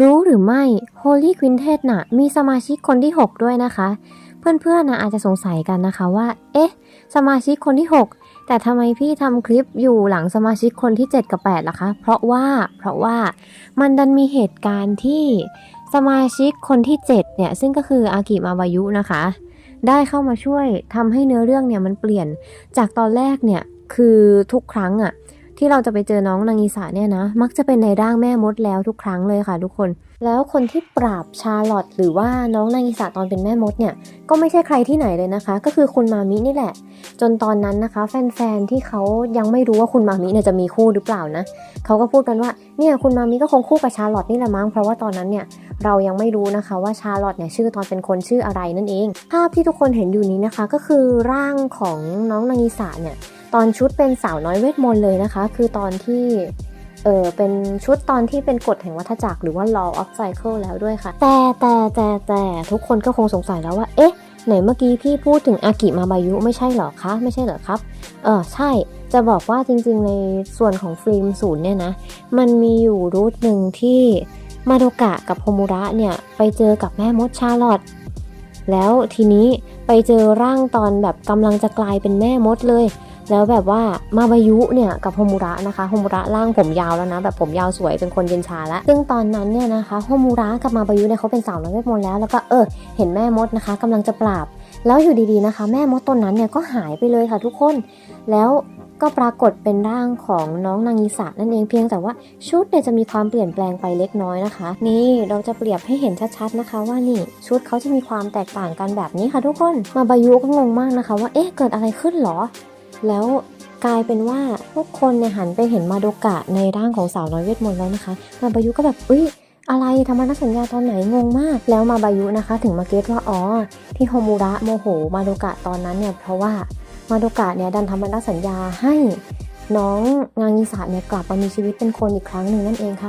รู้หรือไม่ Holy Quintet น่ะมีสมาชิกคนที่ 6 ด้วยนะคะ เพื่อนๆนะอาจจะสงสัยกันนะคะว่า เอ๊ะ สมาชิกคนที่ 6 แต่ทำไมพี่ทำคลิปอยู่หลังสมาชิกคนที่ 7 กับ8ล่ะคะ เพราะว่าเพราะว่ามันดันมีเหตุการณ์ที่สมาชิกคนที่ 7 เนี่ย ซึ่งก็คืออากิมาบายุนะคะ ได้เข้ามาช่วยทำให้เนื้อเรื่องเนี่ยมันเปลี่ยนจากตอนแรกเนี่ยคือทุกครั้งอะ ที่เราจะไปเจอน้องนางอีสาเนี่ยนะ มักจะเป็นในร่างแม่มดแล้วทุกครั้งเลยค่ะทุกคน แล้วคนที่ปราบชาร์ลอตหรือว่าน้องนางอีสาตอนเป็นแม่มดเนี่ย ก็ไม่ใช่ใครที่ไหนเลยนะคะ ก็คือคุณมามินี่แหละ จนตอนนั้นนะคะ แฟนๆที่เขายังไม่รู้ว่าคุณมามิเนี่ยจะมีคู่หรือเปล่านะเขาก็พูดกันว่าเนี่ยคุณมามิก็คงคู่กับชาร์ลอตนี่แหละมั้งเพราะว่าตอนนั้นเนี่ยเรายังไม่รู้นะคะว่าชาร์ลอตเนี่ยชื่อตอนเป็นคนชื่ออะไรนั่นเอง ภาพที่ทุกคนเห็นอยู่นี้นะคะ ก็คือร่างของน้องนางอีสาเนี่ย ตอนชุดเป็นสาวน้อยเวทมนต์เลยนะคะ คือตอนที่เออเป็นชุดตอนที่เป็นกฎแห่งวัฏจักรหรือว่า law of cycle แล้วด้วยค่ะ แต่แต่แต่แต่ทุกคนก็คงสงสัยแล้วว่า เอ๊ะ ไหนเมื่อกี้พี่พูดถึงอากิมาบายุไม่ใช่เหรอคะ ไม่ใช่เหรอครับ เออใช่จะบอกว่าจริงๆในส่วนของฟิล์มศูนย์เนี่ยนะ มันมีอยู่รูทหนึ่งที่มาโดกะกับโฮมุระเนี่ย ไปเจอกับแม่มดชาลอตแล้วทีนี้ไปเจอร่างตอนแบบกำลังจะกลายเป็นแม่มดเลย แล้วแบบว่ามาบายุเนี่ยกับโฮมุระนะคะโฮมุระร่างผมยาวแล้วนะแบบผมยาวสวยเป็นคนเย็นชาแล้วซึ่งตอนนั้นเนี่ยนะคะโฮมุระกับมาบายุเนี่ยเขาเป็นสาวน้อยเวทมนต์แล้วแล้วก็เออเห็นแม่มดนะคะกำลังจะปราบ แล้วอยู่ดีๆนะคะ แม่มดตนนั้นเนี่ยก็หายไปเลยค่ะทุกคน แล้วก็ปรากฏเป็นร่างของน้องนางอีสานั่นเองเพียงแต่ว่าชุดเนี่ยจะมีความเปลี่ยนแปลงไปเล็กน้อยนะคะ นี่เราจะเปรียบให้เห็นชัดๆนะคะ ว่านี่ชุดเขาจะมีความแตกต่างกันแบบนี้ค่ะทุกคน มาบายุก็งงมากนะคะ ว่าเอ๊ะเกิดอะไรขึ้นหรอ แล้วกลายเป็นว่าทุกคนเนี่ยหันไปเห็นมาโดกะในร่างของสาวน้อยเวทมนต์แล้วนะคะมาบายุก็แบบเอ้ยอะไรทำไมนักสัญญาตอนไหนงงมาก แล้วมาบายุนะคะ ถึงมาเก็ตว่าอ๋อที่โฮมูระโมโห มาโดกะตอนนั้นเนี่ยเพราะว่ามาโดกะเนี่ยดันทำพันธสัญญาให้น้องงางอีสาเนี่ยกลับมามีชีวิตเป็นคนอีกครั้งหนึ่งนั่นเองค่ะ